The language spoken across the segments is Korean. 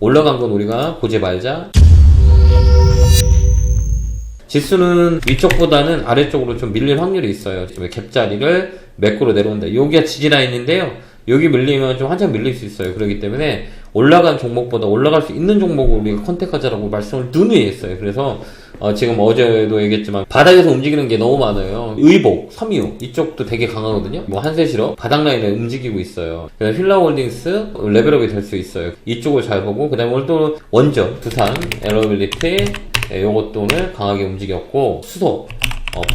올라간 건 우리가 보지 말자. 지수는 위쪽보다는 아래쪽으로 좀 밀릴 확률이 있어요. 지금 갭자리를 매꾸로 내려온다. 여기가 지지라인인데요. 여기 밀리면 좀 한참 밀릴 수 있어요. 그렇기 때문에 올라간 종목보다 올라갈 수 있는 종목을 우리가 컨택하자라고 말씀을 누누이 했어요. 그래서 어, 지금 어제도 얘기했지만 바닥에서 움직이는 게 너무 많아요. 의복, 섬유 이쪽도 되게 강하거든요. 뭐 한세실업 바닥 라인에 움직이고 있어요. 힐라홀딩스 레벨업이 될 수 있어요. 이쪽을 잘 보고 그다음에 오늘 또 원전, 두산, 에러빌리티 예, 요것도 오늘 강하게 움직였고 수소 어,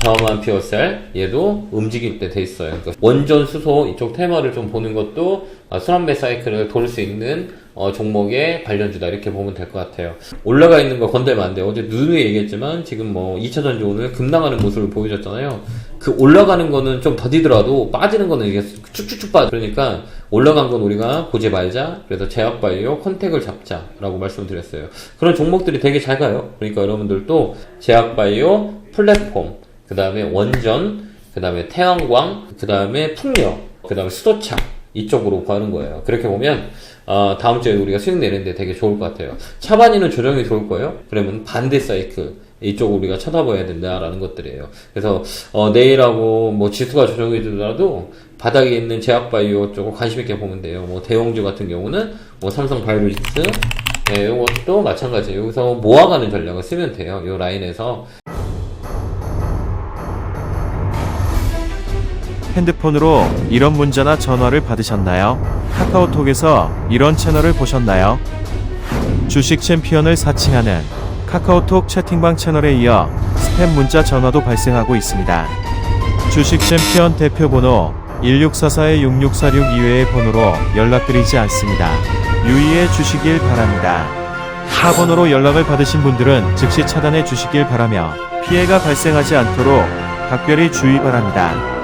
파워만 피어셀 얘도 움직일 때 돼 있어요. 그러니까 원전 수소 이쪽 테마를 좀 보는 것도 어, 순환매 사이클을 돌 수 있는 어, 종목의 관련주다 이렇게 보면 될 것 같아요. 올라가 있는 거 건들면 안 돼요. 어제 누누이 얘기했지만 지금 뭐 2차전지 오늘 급락하는 모습을 보여줬잖아요. 그 올라가는 거는 좀 더디더라도 빠지는 거는 이게 쭉쭉쭉 빠져. 그러니까 올라간 건 우리가 보지 말자. 그래서 제약바이오 컨택을 잡자라고 말씀드렸어요. 그런 종목들이 되게 잘 가요. 그러니까 여러분들도 제약바이오 플랫폼, 그 다음에 원전, 그 다음에 태양광, 그 다음에 풍력, 그 다음에 수소차 이쪽으로 가는 거예요. 그렇게 보면 어, 다음 주에 우리가 수익 내는데 되게 좋을 것 같아요. 차반이는 조정이 좋을 거예요. 그러면 반대 사이클 이쪽 우리가 쳐다봐야 된다라는 것들이에요. 그래서 어, 내일하고 뭐 지수가 조정이 되더라도 바닥에 있는 제약바이오 쪽을 관심 있게 보면 돼요. 뭐 대형주 같은 경우는 뭐 삼성 바이오리스 네, 이것도 마찬가지예요. 여기서 모아가는 전략을 쓰면 돼요. 이 라인에서 핸드폰으로 이런 문자나 전화를 받으셨나요? 카카오톡에서 이런 채널을 보셨나요? 주식 챔피언을 사칭하는 카카오톡 채팅방 채널에 이어 스팸 문자 전화도 발생하고 있습니다. 주식 챔피언 대표 번호 1644-6646 이외의 번호로 연락드리지 않습니다. 유의해 주시길 바랍니다. 타 번호로 연락을 받으신 분들은 즉시 차단해 주시길 바라며 피해가 발생하지 않도록 각별히 주의 바랍니다.